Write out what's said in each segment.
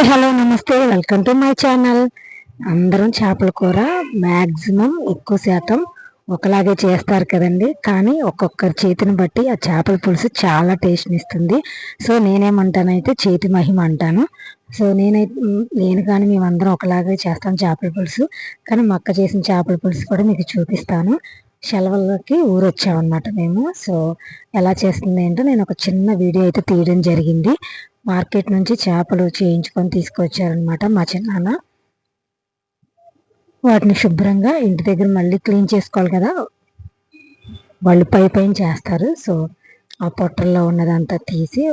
Hi hello నమస్తే. Welcome to my channel అందరం చేపల కూర మ్యాక్సిమం ఎక్కువ శాతం ఒకలాగే చేస్తారు కదండి. కానీ ఒక్కొక్కరి చేతిని బట్టి ఆ చేపల పులుసు చాలా టేస్ట్ని ఇస్తుంది. సో నేనేమంటానైతే చేతి మహిమ అంటాను. సో నేనైతే నేను కానీ మేమందరం ఒకలాగే చేస్తాం చేపల పులుసు. కానీ మా అక్క చేసిన చేపల పులుసు కూడా మీకు చూపిస్తాను. సెలవులకి ఊరు వచ్చామన్నమాట మేము. సో ఎలా చేస్తుంది ఏంటో నేను ఒక చిన్న వీడియో అయితే తీయడం జరిగింది. మార్కెట్ నుంచి చేపలు చేయించుకొని తీసుకొచ్చారనమాట మా చిన్నాన్న. వాటిని శుభ్రంగా ఇంటి దగ్గర మళ్ళీ క్లీన్ చేసుకోవాలి కదా. వాళ్ళు పై పైన చేస్తారు. సో ఆ పొట్టల్లో ఉన్నదంతా తీసి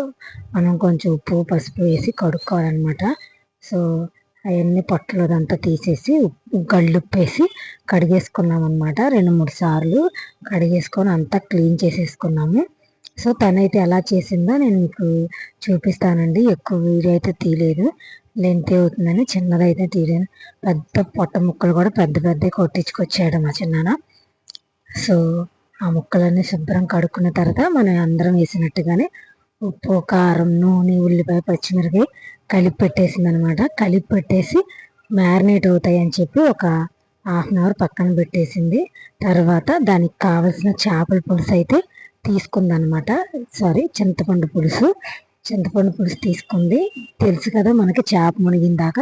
మనం కొంచెం ఉప్పు పసుపు వేసి కడుక్కోవాలన్నమాట. సో అవన్నీ పొట్టలదంతా తీసేసి గళ్ళుప్పేసి కడిగేసుకున్నాం అనమాట రెండు మూడు సార్లు కడిగేసుకొని అంతా క్లీన్ చేసేసుకున్నాము. సో తనైతే ఎలా చేసిందో నేను మీకు చూపిస్తానండి. ఎక్కువ వీడియో అయితే తీయలేదు. లెంత్ అవుతుందని చిన్నదైతే తీయలేను పెద్ద పొట్ట ముక్కలు కూడా పెద్ద పెద్ద కొట్టించుకొచ్చాడు మా చిన్నాన సో ఆ ముక్కలన్నీ శుభ్రం కడుక్కున్న తర్వాత మనం అందరం వేసినట్టుగానే ఉప్పు కారం నూనె ఉల్లిపాయ పచ్చిమిరకాయ కలిపి పెట్టేసింది అనమాట కలిపి పెట్టేసి మ్యారినేట్ అవుతాయి అని చెప్పి ఒక హాఫ్ అన్ అవర్ పక్కన పెట్టేసింది. తర్వాత దానికి కావలసిన చేపల పులుసు అయితే తీసుకుందనమాట సారీ చింతపండు పులుసు. చింతపండు పులుసు తీసుకుంది. తెలుసు కదా మనకి చేప మునిగిందాక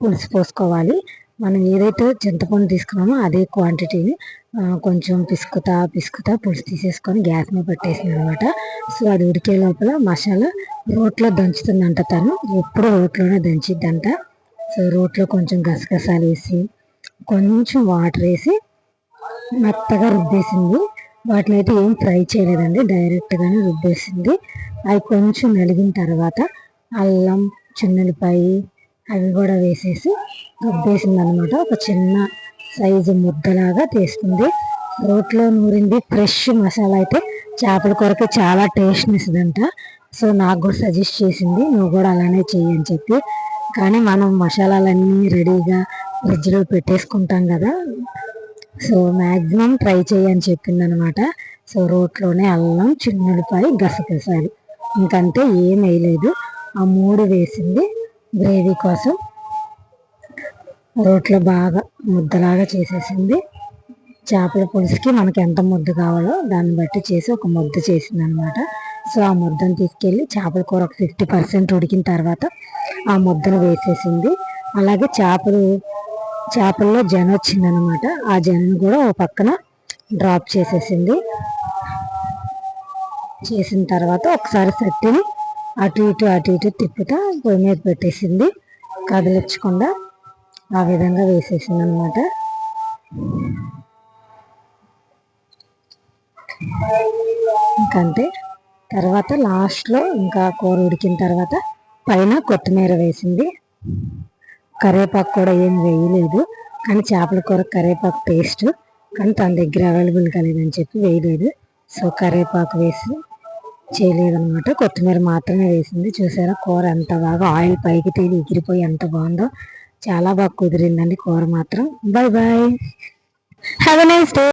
పులుసు పోసుకోవాలి. మనం ఏదైతే చింతపండు తీసుకున్నామో అదే క్వాంటిటీని కొంచెం పిసుకుతా పిసుకుతా పులుసు తీసేసుకొని గ్యాస్ మీద పెట్టేసింది అనమాట సో అది ఉడికే లోపల మసాలా రోట్లో దంచుతుందంట తను. ఎప్పుడు రోట్లోనే దంచిద్దంట. సో రోట్లో కొంచెం గసగసాలు వేసి కొంచెం వాటర్ వేసి మెత్తగా రుబ్బేసింది. వాటిని అయితే ఏం ఫ్రై చేయలేదండి. డైరెక్ట్గానే రుబ్బేసింది. అవి కొంచెం నలిగిన తర్వాత అల్లం చిన్నపాయ అవి కూడా వేసేసి రుబ్బేసింది అనమాట ఒక చిన్న సైజు ముద్దలాగా తీసుకుంది. రోట్లో నూరింది ఫ్రెష్ మసాలా అయితే చేపల కొరకు చాలా టేస్ట్ ఇస్తుందంట. సో నాకు కూడా సజెస్ట్ చేసింది నువ్వు కూడా అలానే చెయ్యి అని చెప్పి. కానీ మనం మసాలాలన్నీ రెడీగా ఫ్రిడ్జ్లో పెట్టేసుకుంటాం కదా సో మ్యాక్సిమం ట్రై చేయని చెప్పింది అనమాట సో రోట్లోనే అల్లం చిన్నులపాయ గసగసాలు. ఇంకంతే ఏం వేయలేదు. ఆ మూడు వేసింది గ్రేవీ కోసం. రోట్లో బాగా ముద్దలాగా చేసేసింది. చేపల పులుసుకి మనకి ఎంత ముద్ద కావాలో దాన్ని బట్టి చేసి ఒక ముద్ద చేసింది అనమాట సో ఆ ముద్దను తీసుకెళ్ళి చేపల కూర ఒక ఫిఫ్టీ పర్సెంట్ ఉడికిన తర్వాత ఆ ముద్దను వేసేసింది. అలాగే చేపలు చేపల్లో జన వచ్చిందనమాట ఆ జనను కూడా ఓ పక్కన డ్రాప్ చేసేసింది. చేసిన తర్వాత ఒకసారి సట్టిని అటు ఇటు అటు ఇటు తిప్పుతా పొయ్యి మీద పెట్టేసింది. కదిలించకుండా ఆ విధంగా వేసేసింది అనమాట ఇంకంతే. తర్వాత లాస్ట్లో ఇంకా కూర ఉడికిన తర్వాత పైన కొత్తిమీర వేసింది. కరివేపాకు కూడా ఏం వేయలేదు. కానీ చేపల కూర కరివేపాకు పేస్ట్ కానీ తన దగ్గర అవైలబుల్ లేదని చెప్పి వేయలేదు. సో కరివేపాకు వేసి చేయలేదనమాట కొత్తిమీర మాత్రమే వేసింది. చూసారా కూర ఎంత బాగా ఆయిల్ పైకి తేలి ఎగిరిపోయి ఎంత బాగుందో. చాలా బాగా కుదిరిందండి కూర మాత్రం. Bye bye have a nice day